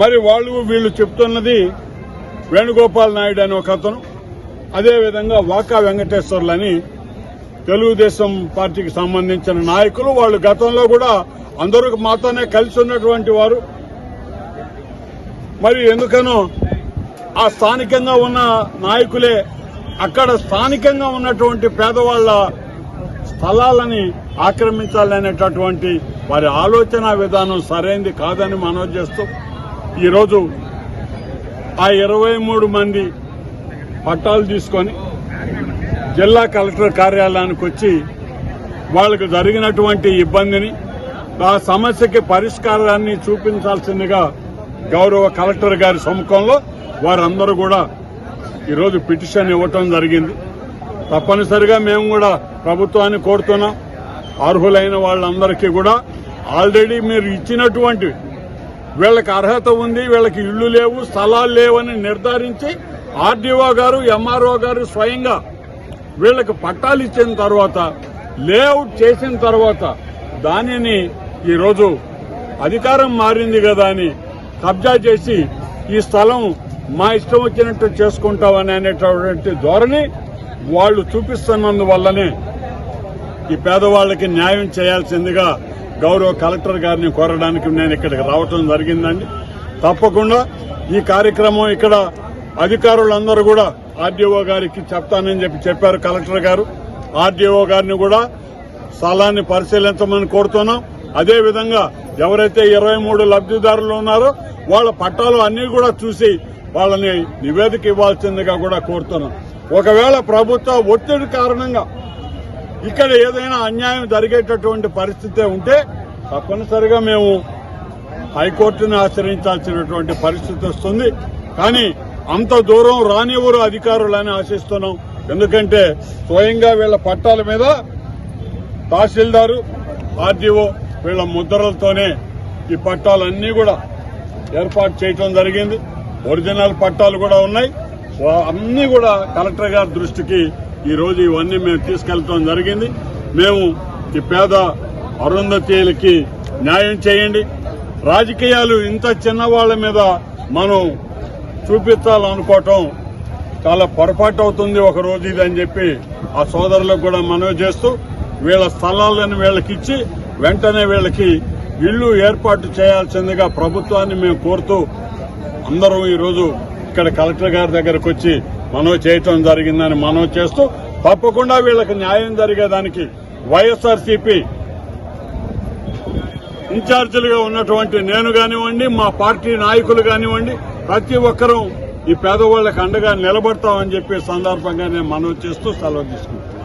మరి వాళ్ళు వీళ్ళు చెప్తున్నది వేణుగోపాల్ నాయుడు అని ఒక అతను. అదేవిధంగా వాకా వెంకటేశ్వర్లు అని తెలుగుదేశం పార్టీకి సంబంధించిన నాయకులు వాళ్ళు గతంలో కూడా అందరూ మాతోనే కలిసి ఉన్నటువంటి వారు. మరి ఎందుకనో ఆ స్థానికంగా ఉన్న నాయకులే అక్కడ స్థానికంగా ఉన్నటువంటి పేదవాళ్ళ స్థలాలని ఆక్రమించాలనేటటువంటి వారి ఆలోచన విధానం సరైంది కాదని మనవి చేస్తూ ఈరోజు ఆ ఇరవై మూడు మంది పట్టాలు తీసుకొని జిల్లా కలెక్టర్ కార్యాలయానికి వచ్చి వాళ్ళకు జరిగినటువంటి ఇబ్బందిని ఆ సమస్యకి పరిష్కారాన్ని చూపించాల్సిందిగా గౌరవ కలెక్టర్ గారి సముఖంలో వారందరూ కూడా ఈరోజు పిటిషన్ ఇవ్వటం జరిగింది. తప్పనిసరిగా మేము కూడా ప్రభుత్వాన్ని కోరుతున్నాం. అర్హులైన వాళ్ళందరికీ కూడా ఆల్రెడీ మీరు ఇచ్చినటువంటి వీళ్ళకి అర్హత ఉంది వీళ్ళకి ఇళ్ళు లేవు స్థలాలు లేవని నిర్ధారించి ఆర్డీఓ గారు ఎంఆర్ఓ గారు స్వయంగా వీళ్ళకి పట్టాలు ఇచ్చిన తర్వాత లేఅవుట్ చేసిన తర్వాత దానిని ఈరోజు అధికారం మారింది కదా అని కబ్జా చేసి ఈ స్థలం మా ఇష్టం వచ్చినట్టు చేసుకుంటామని అనేటటువంటి ధోరణి వాళ్ళు చూపిస్తున్నందువల్లనే ఈ పేదవాళ్ళకి న్యాయం చేయాల్సిందిగా గౌరవ కలెక్టర్ గారిని కోరడానికి నేను ఇక్కడికి రావటం జరిగిందండి. తప్పకుండా ఈ కార్యక్రమం ఇక్కడ అధికారులందరూ కూడా ఆర్డీఓ గారికి చెప్తానని చెప్పి చెప్పారు కలెక్టర్ గారు. ఆర్డీఓ గారిని కూడా స్థలాన్ని పరిశీలించమని కోరుతున్నాం. అదేవిధంగా ఎవరైతే ఇరవై మూడు లబ్దిదారులు ఉన్నారో వాళ్ళ పట్టాలు అన్ని కూడా చూసి వాళ్ళని నివేదిక ఇవ్వాల్సిందిగా కూడా కోరుతున్నాం. ఒకవేళ ప్రభుత్వ ఒత్తిడి కారణంగా ఇక్కడ ఏదైనా అన్యాయం జరిగేటటువంటి పరిస్థితి ఉంటే తప్పనిసరిగా మేము హైకోర్టుని ఆశ్రయించాల్సినటువంటి పరిస్థితి వస్తుంది. కానీ అంత దూరం రానివ్వరు అధికారులని ఆశిస్తున్నాం. ఎందుకంటే స్వయంగా వీళ్ళ పట్టాల మీద తహసీల్దారు ఆర్డీఓ వీళ్ళ ముద్రలతోనే ఈ పట్టాలన్నీ కూడా ఏర్పాటు చేయటం జరిగింది. ఒరిజినల్ పట్టాలు కూడా ఉన్నాయి. అన్నీ అన్ని కూడా కలెక్టర్ గారి దృష్టికి ఈ రోజు ఇవన్నీ మేము తీసుకెళ్ళడం జరిగింది. మేము ఈ పేద అరుంధతీయులకి న్యాయం చేయండి. రాజకీయాలు ఇంత చిన్న వాళ్ళ మీద మనం చూపించాలనుకోవటం చాలా పొరపాటు అవుతుంది ఒక రోజు ఇది అని చెప్పి ఆ సోదరులకు కూడా మనవి చేస్తూ వీళ్ళ స్థలాలను వీళ్ళకి ఇచ్చి వెంటనే వీళ్ళకి ఇల్లు ఏర్పాటు చేయాల్సిందిగా ప్రభుత్వాన్ని మేము కోరుతూ అందరూ ఈరోజు ఇక్కడ కలెక్టర్ గారి దగ్గరకు వచ్చి మనవి చేయటం జరిగిందని మనవి చేస్తూ తప్పకుండా వీళ్ళకి న్యాయం జరిగేదానికి వైఎస్ఆర్సీపీ ఇన్ఛార్జీలుగా ఉన్నటువంటి నేను కానివ్వండి మా పార్టీ నాయకులు కానివ్వండి ప్రతి ఒక్కరూ ఈ పేదవాళ్ళకి అండగా నిలబడతామని చెప్పే సందర్భంగా నేను మనవి చేస్తూ సెలవు తీసుకుంటాను